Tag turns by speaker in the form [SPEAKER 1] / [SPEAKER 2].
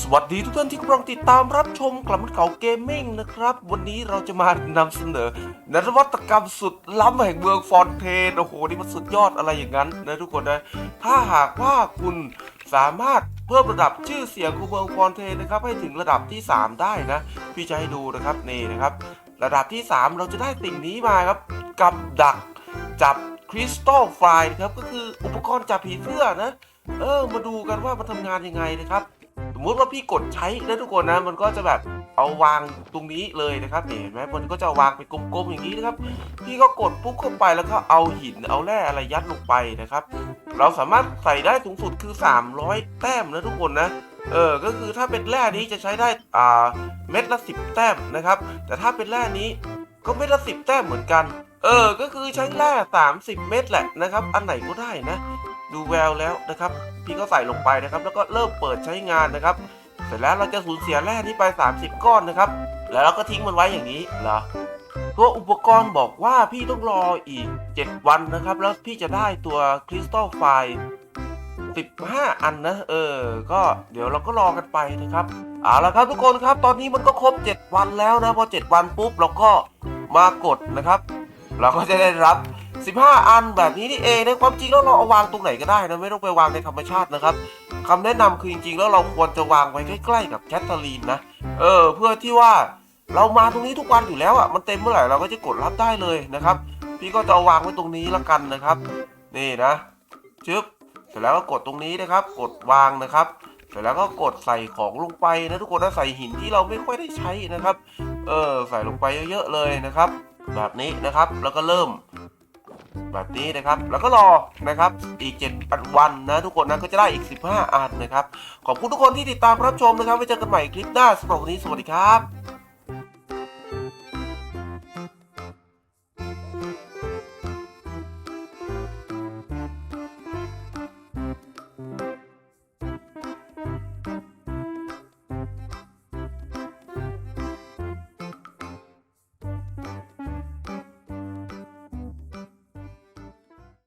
[SPEAKER 1] สวัสดีทุกท่านที่กำลังติดตามรับชมกลับมาเก่าเกมมิ่งนะครับ วันนี้เราจะมานำเสนอนวัตกรรมสุดล้ำแห่งเมืองฟอนเทนโอ้โหนี่มันสุดยอดอะไรอย่างนั้นนะทุกคนนะถ้าหากว่าคุณสามารถเพิ่มระดับชื่อเสียงของเมืองฟอนเทนนะครับให้ถึงระดับที่ 3 ได้นะ พี่จะให้ดูนะครับนี่นะครับ ระดับที่ 3 เราจะได้สิ่งนี้มาครับกับดักจับคริสตัลไฟนะครับก็คืออุปกรณ์จับผีเสื้อนะเออมาดูกันว่ามันทำงานยังไงนะครับ สมมุติว่าพี่กดใช้นะทุกคนนะ มันก็จะแบบเอาวางตรงนี้เลยนะครับเห็นไหมมันก็จะวางเป็นกลมๆอย่างนี้นะครับ พี่ก็กดปุ๊บเข้าไปแล้วก็เอาหินเอาแร่อะไรยัดลงไปนะครับ เราสามารถใส่ได้สูงสุดคือ 300 แต้มนะทุกคนนะเออ ก็คือถ้าเป็นแร่นี้จะใช้ได้อ่าเม็ดละ 10 แต้มนะครับ แต่ถ้าเป็นแร่นี้ ก็เม็ดละ10แต้มเหมือนกัน เออ ก็คือใช้แร่30 เม็ดแหละนะครับ อันไหนก็ได้นะ ดูแววแล้วนะครับ พี่ก็ใส่ลงไปนะครับ แล้วก็เริ่มเปิดใช้งานนะครับ เสร็จแล้วเราจะสูญเสียแร่นี้ไป 30 ก้อนนะครับ แล้วเราก็ทิ้งมันไว้อย่างนี้เหรอตัวอุปกรณ์บอกว่าพี่ต้องรออีก 7 วันนะครับ แล้วพี่จะได้ตัวคริสตัลไฟ15 อันนะ เออ ก็เดี๋ยวเราก็รอกันไปนะครับ เอาละครับทุกคนครับ ตอนนี้มันก็ครบ 7 วันแล้วนะ พอ 7 วันปุ๊บเราก็ มากดนะครับ เราก็จะได้รับ 15 อันแบบนี้นี่เองนะความจริงแล้วเราเอาวางตรงไหนก็ได้นะไม่ต้องไปวางในธรรมชาตินะครับคำแนะนำคือจริงๆแล้วเราควรจะวางไว้ใกล้ๆกับแคทเธอรีนนะเออเพื่อที่ว่าเรามาตรงนี้ทุกวันอยู่แล้วอะมันเต็มเมื่อไหร่เราก็จะกดรับได้เลยนะครับ พี่ก็จะเอาวางไว้ตรงนี้ละกันนะครับ นี่นะชึบเสร็จแล้วก็กดตรงนี้นะครับ กดวางนะครับ เสร็จแล้วก็กดใส่ของลงไปนะทุกคนนะใส่หินที่เราไม่ค่อยได้ใช้นะครับ เออ ใส่ลงไปเยอะๆเลยนะครับ แบบนี้นะครับ แล้วก็เริ่ม แบบนี้นะครับ แล้วก็รอนะครับ อีก7วันนะ ทุกคนนะก็จะได้อีก 15 อันนะครับ ขอบคุณทุกคนที่ติดตามรับชมนะครับไว้เจอกันใหม่คลิปหน้าสำหรับวันนี้สวัสดีครับ